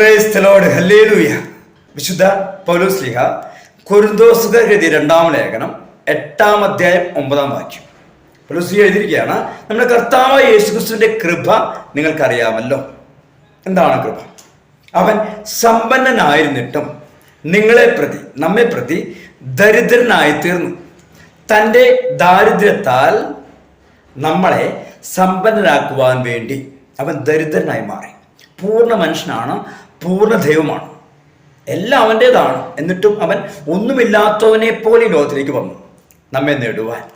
പ്രേസ്തലോട് hallelujah വിശുദ്ധ പൗലോസ്ലിഹ കുരുന്തോസുകർ എഴുതിയ രണ്ടാം ലേഖനം എട്ടാം അധ്യായം ഒമ്പതാം വാക്യം. പൗലോസ്ലിഹ എഴുതിയിരിക്കുകയാണ് നമ്മുടെ കർത്താവ് യേശുക്രിസ്തുവിന്റെ കൃപ നിങ്ങൾക്കറിയാമല്ലോ. എന്താണ് കൃപ? അവൻ സമ്പന്നനായിരുന്നിട്ടും നിങ്ങളെ പ്രതി നമ്മെ പ്രതി ദരിദ്രനായി തീർന്നു. തന്റെ ദാരിദ്ര്യത്താൽ നമ്മളെ സമ്പന്നരാക്കുവാൻ വേണ്ടി അവൻ ദരിദ്രനായി മാറി. പൂർണ മനുഷ്യനാണ് പൂർണ ദൈവമാണ്. എല്ലാം അവന്റേതാണ് എന്നിട്ടും അവൻ ഒന്നുമില്ലാത്തവനെ പോലെ ലോകത്തിലേക്ക് വന്നു. നമ്മെ നേടുവാൻ.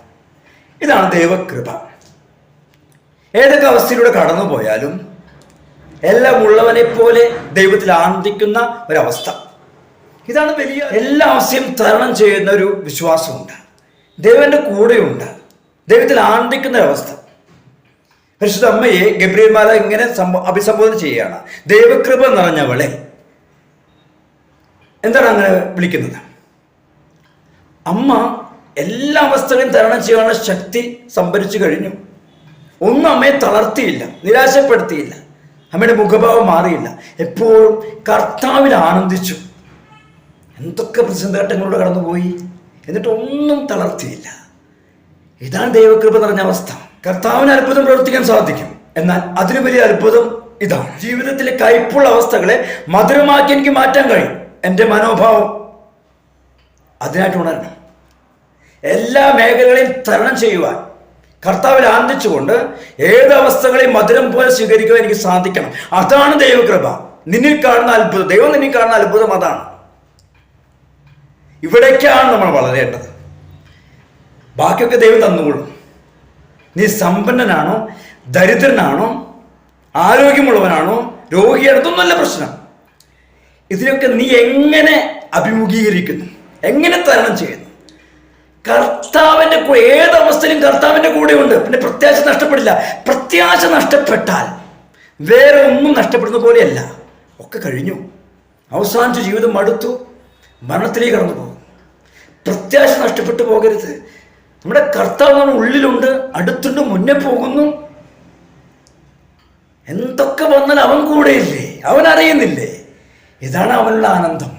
ഇതാണ് ദൈവകൃപ. ഏതൊക്കെ അവസ്ഥയിലൂടെ കടന്നു പോയാലും എല്ലാം ഉള്ളവനെ പോലെ ദൈവത്തിൽ ആനന്ദിക്കുന്ന ഒരവസ്ഥ. ഇതാണ് വലിയ എല്ലാ അവസ്ഥയും തരണം ചെയ്യുന്ന ഒരു വിശ്വാസമുണ്ട്. ദൈവന്റെ കൂടെയുണ്ട്. ദൈവത്തിൽ ആനന്ദിക്കുന്ന ഒരവസ്ഥ. പരിശുദ്ധ അമ്മയെ ഗബ്രിയൽ മാല ഇങ്ങനെ അഭിസംബോധന ചെയ്യുകയാണ്. ദൈവകൃപ നിറഞ്ഞവളെ. എന്താണ് അങ്ങനെ വിളിക്കുന്നത്? അമ്മ എല്ലാ അവസ്ഥകളും തരണം ചെയ്യാനുള്ള ശക്തി സംഭരിച്ചു കഴിഞ്ഞു. ഒന്നും അമ്മയെ തളർത്തിയില്ല നിരാശപ്പെടുത്തിയില്ല. അമ്മയുടെ മുഖഭാവം മാറിയില്ല. എപ്പോഴും കർത്താവിൽ ആനന്ദിച്ചു. എന്തൊക്കെ പ്രതിസന്ധിഘട്ടങ്ങളിലൂടെ കടന്നുപോയി? എന്നിട്ടൊന്നും തളർത്തിയില്ല. ഇതാണ് ദൈവകൃപ നിറഞ്ഞ അവസ്ഥ. കർത്താവിന് അത്ഭുതം പ്രവർത്തിക്കാൻ സാധിക്കും. എന്നാൽ അതിനു വലിയ അത്ഭുതം ഇതാണ്. ജീവിതത്തിലെ കയ്പുള്ള അവസ്ഥകളെ മധുരമാക്കി എനിക്ക് മാറ്റാൻ കഴിയും. എന്റെ മനോഭാവം അതിനായിട്ട് ഉണരണം. എല്ലാ മേഖലകളെയും തരണം ചെയ്യുവാൻ കർത്താവിൽ ആനന്ദിച്ചുകൊണ്ട് ഏത് അവസ്ഥകളെയും മധുരം പോലെ സ്വീകരിക്കുവാൻ എനിക്ക് സാധിക്കണം. അതാണ് ദൈവകൃപ. നിന്നിൽ കാണുന്ന അത്ഭുതം. ദൈവം നിന്നിൽ കാണുന്ന അത്ഭുതം അതാണ്. ഇവിടേക്കാണ് നമ്മൾ വളരേണ്ടത്. ബാക്കിയൊക്കെ ദൈവം തന്നുകൊള്ളും. നീ സമ്പന്നനാണോ? ദരിദ്രനാണോ? ആരോഗ്യമുള്ളവനാണോ? രോഗിയാണ് ഇതൊന്നുമല്ല പ്രശ്നം. ഇതിനൊക്കെ നീ എങ്ങനെ അഭിമുഖീകരിക്കുന്നു? എങ്ങനെ തരണം ചെയ്യുന്നു? കർത്താവിന്റെ കൂടെ ഏത് അവസ്ഥയിലും കൂടെ ഉണ്ട് പിന്നെ പ്രത്യാശ നഷ്ടപ്പെടില്ല. പ്രത്യാശ നഷ്ടപ്പെട്ടാൽ വേറെ ഒന്നും നഷ്ടപ്പെടുന്ന പോലെയല്ല. ഒക്കെ കഴിഞ്ഞു. അവസാനിച്ച ജീവിതം മടുത്തു. മരണത്തിലേക്ക് കടന്നു പോകും പ്രത്യാശ നഷ്ടപ്പെട്ടു പോകരുത്. നമ്മുടെ കർത്താവ് നമ്മുടെ ഉള്ളിലുണ്ട് അടുത്തുണ്ട് മുന്നേ പോകുന്നു. എന്തൊക്കെ വന്നാൽ അവൻ കൂടെയില്ലേ? അവൻ അറിയുന്നില്ലേ? ഇതാണ് അവനുള്ള ആനന്ദം.